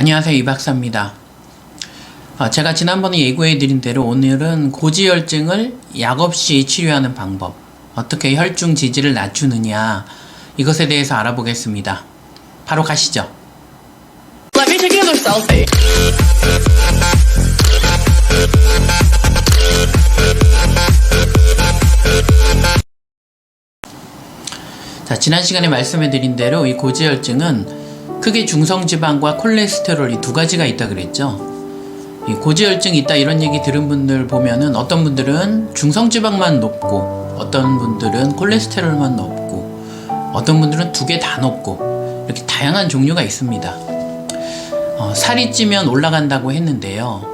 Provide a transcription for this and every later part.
안녕하세요 이 박사입니다. 아, 제가 지난번에 예고해 드린 대로 오늘은 고지혈증을 약 없이 치료하는 방법 어떻게 혈중 지지를 낮추느냐 이것에 대해서 알아보겠습니다. 바로 가시죠. 자, 지난 시간에 말씀해 드린 대로 이 고지혈증은 크게 중성지방과 콜레스테롤 이 두 가지가 있다 그랬죠. 이 고지혈증 있다 이런 얘기 들은 분들 보면은 어떤 분들은 중성지방만 높고 어떤 분들은 콜레스테롤만 높고 어떤 분들은 두 개 다 높고 이렇게 다양한 종류가 있습니다. 어, 살이 찌면 올라간다고 했는데요.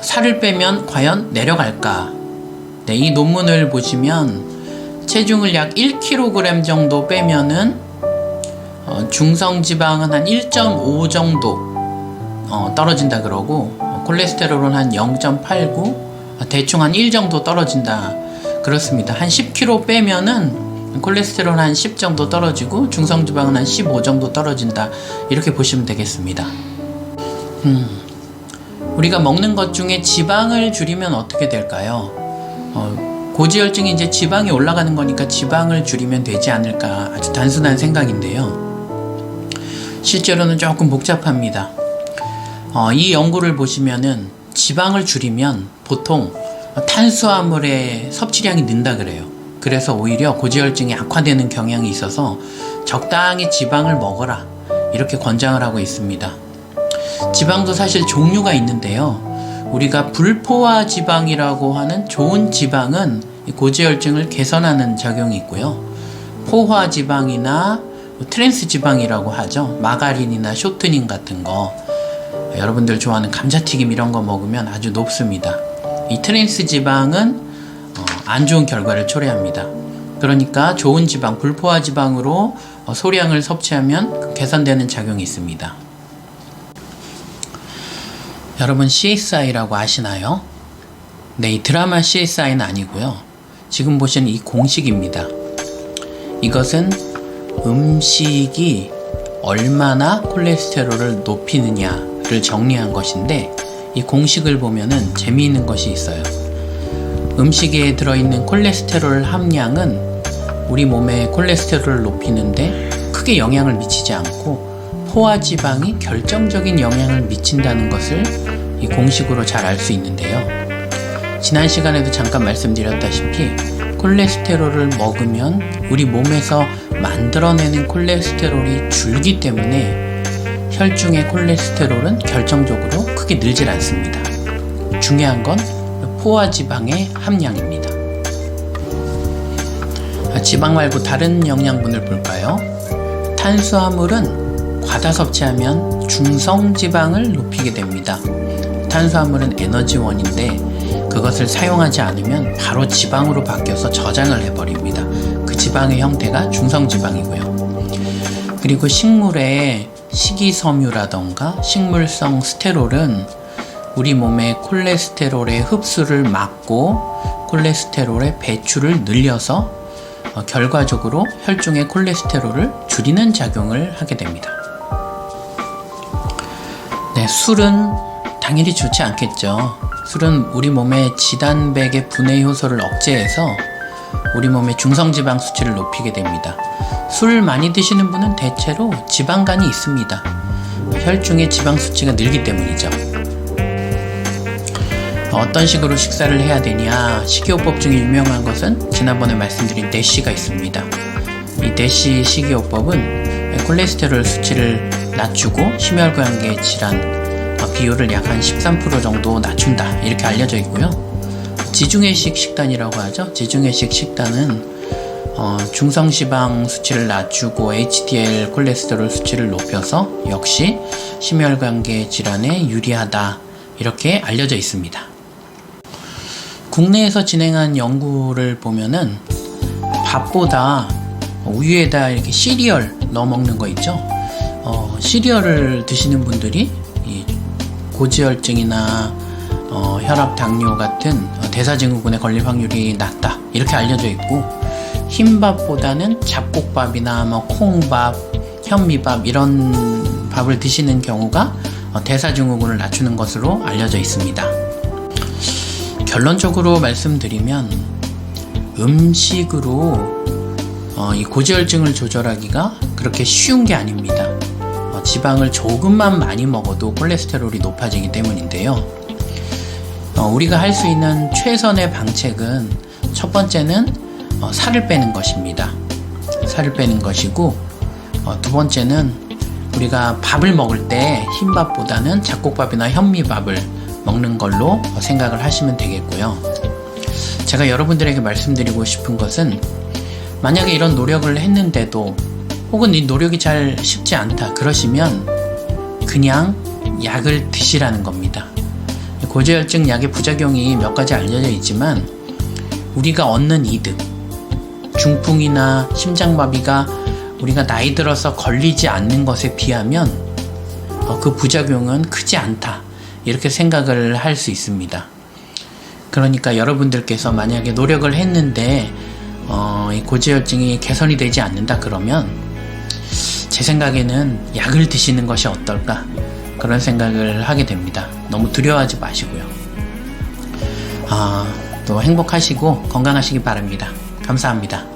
살을 빼면 과연 내려갈까? 네, 이 논문을 보시면 체중을 약 1kg 정도 빼면은 어, 중성 지방은 한 1.5 정도 어, 떨어진다 그러고 어, 콜레스테롤은 한 0.89 아, 대충 한 1 정도 떨어진다 그렇습니다. 한 10kg 빼면은 콜레스테롤 한 10 정도 떨어지고 중성 지방은 한 15 정도 떨어진다 이렇게 보시면 되겠습니다. 음, 우리가 먹는 것 중에 지방을 줄이면 어떻게 될까요? 어, 고지혈증이 이제 지방이 올라가는 거니까 지방을 줄이면 되지 않을까 아주 단순한 생각인데요. 실제로는 조금 복잡합니다. 어, 이 연구를 보시면은 지방을 줄이면 보통 탄수화물의 섭취량이 는다 그래요. 그래서 오히려 고지혈증이 악화되는 경향이 있어서 적당히 지방을 먹어라 이렇게 권장을 하고 있습니다. 지방도 사실 종류가 있는데요. 우리가 불포화 지방이라고 하는 좋은 지방은 이 고지혈증을 개선하는 작용이 있고요. 포화 지방이나 뭐 트랜스 지방이라고 하죠. 마가린이나 쇼트닝 같은 거. 여러분들 좋아하는 감자튀김 이런 거 먹으면 아주 높습니다. 이 트랜스 지방은 어, 안 좋은 결과를 초래합니다. 그러니까 좋은 지방, 불포화 지방으로 어, 소량을 섭취하면 개선되는 작용이 있습니다. 여러분 CSI라고 아시나요? 네, 이 드라마 CSI는 아니고요. 지금 보시는 이 공식입니다. 이것은 음식이 얼마나 콜레스테롤을 높이느냐를 정리한 것인데 이 공식을 보면은 재미있는 것이 있어요. 음식에 들어있는 콜레스테롤 함량은 우리 몸의 콜레스테롤을 높이는데 크게 영향을 미치지 않고 포화 지방이 결정적인 영향을 미친다는 것을 이 공식으로 잘 알 수 있는데요. 지난 시간에도 잠깐 말씀드렸다시피 콜레스테롤을 먹으면 우리 몸에서 만들어내는 콜레스테롤이 줄기 때문에 혈중의 콜레스테롤은 결정적으로 크게 늘질 않습니다. 중요한 건 포화 지방의 함량입니다. 아, 지방 말고 다른 영양분을 볼까요? 탄수화물은 과다 섭취하면 중성 지방을 높이게 됩니다. 탄수화물은 에너지원인데 그것을 사용하지 않으면 바로 지방으로 바뀌어서 저장을 해버립니다. 그 지방의 형태가 중성 지방이고요. 그리고 식물의 식이섬유라던가 식물성 스테롤은 우리 몸의 콜레스테롤의 흡수를 막고 콜레스테롤의 배출을 늘려서 어, 결과적으로 혈중의 콜레스테롤을 줄이는 작용을 하게 됩니다. 네, 술은 당연히 좋지 않겠죠. 술은 우리 몸의 지단백의 분해 효소를 억제해서 우리 몸의 중성지방 수치를 높이게 됩니다. 술 많이 드시는 분은 대체로 지방간이 있습니다. 혈중의 지방 수치가 늘기 때문이죠. 어떤 식으로 식사를 해야 되냐? 식이요법 중에 유명한 것은 지난번에 말씀드린 내시가 있습니다. 이 내시 식이요법은 콜레스테롤 수치를 낮추고 심혈관계 질환 비율을 약 한 13% 정도 낮춘다 이렇게 알려져 있고요. 지중해식 식단이라고 하죠. 지중해식 식단은 어, 중성지방 수치를 낮추고 HDL 콜레스테롤 수치를 높여서 역시 심혈관계 질환에 유리하다 이렇게 알려져 있습니다. 국내에서 진행한 연구를 보면은 밥보다 우유에다 이렇게 시리얼 넣어 먹는 거 있죠. 어, 시리얼을 드시는 분들이 이 고지혈증이나 어, 혈압, 당뇨 같은 대사증후군에 걸릴 확률이 낮다 이렇게 알려져 있고 흰밥보다는 잡곡밥이나 뭐 콩밥, 현미밥 이런 밥을 드시는 경우가 어, 대사증후군을 낮추는 것으로 알려져 있습니다. 결론적으로 말씀드리면 음식으로 어, 이 고지혈증을 조절하기가 그렇게 쉬운 게 아닙니다. 어, 지방을 조금만 많이 먹어도 콜레스테롤이 높아지기 때문인데요. 어, 우리가 할 수 있는 최선의 방책은 첫 번째는 어, 살을 빼는 것입니다. 살을 빼는 것이고 어, 두 번째는 우리가 밥을 먹을 때 흰밥보다는 잡곡밥이나 현미밥을 먹는 걸로 어, 생각을 하시면 되겠고요. 제가 여러분들에게 말씀드리고 싶은 것은 만약에 이런 노력을 했는데도 혹은 이 노력이 잘 쉽지 않다 그러시면 그냥 약을 드시라는 겁니다. 고지혈증 약의 부작용이 몇 가지 알려져 있지만 우리가 얻는 이득, 중풍이나 심장마비가 우리가 나이 들어서 걸리지 않는 것에 비하면 어, 그 부작용은 크지 않다. 이렇게 생각을 할 수 있습니다. 그러니까 여러분들께서 만약에 노력을 했는데 어, 이 고지혈증이 개선이 되지 않는다 그러면 제 생각에는 약을 드시는 것이 어떨까 그런 생각을 하게 됩니다. 너무 두려워하지 마시고요. 아, 또 행복하시고 건강하시기 바랍니다. 감사합니다.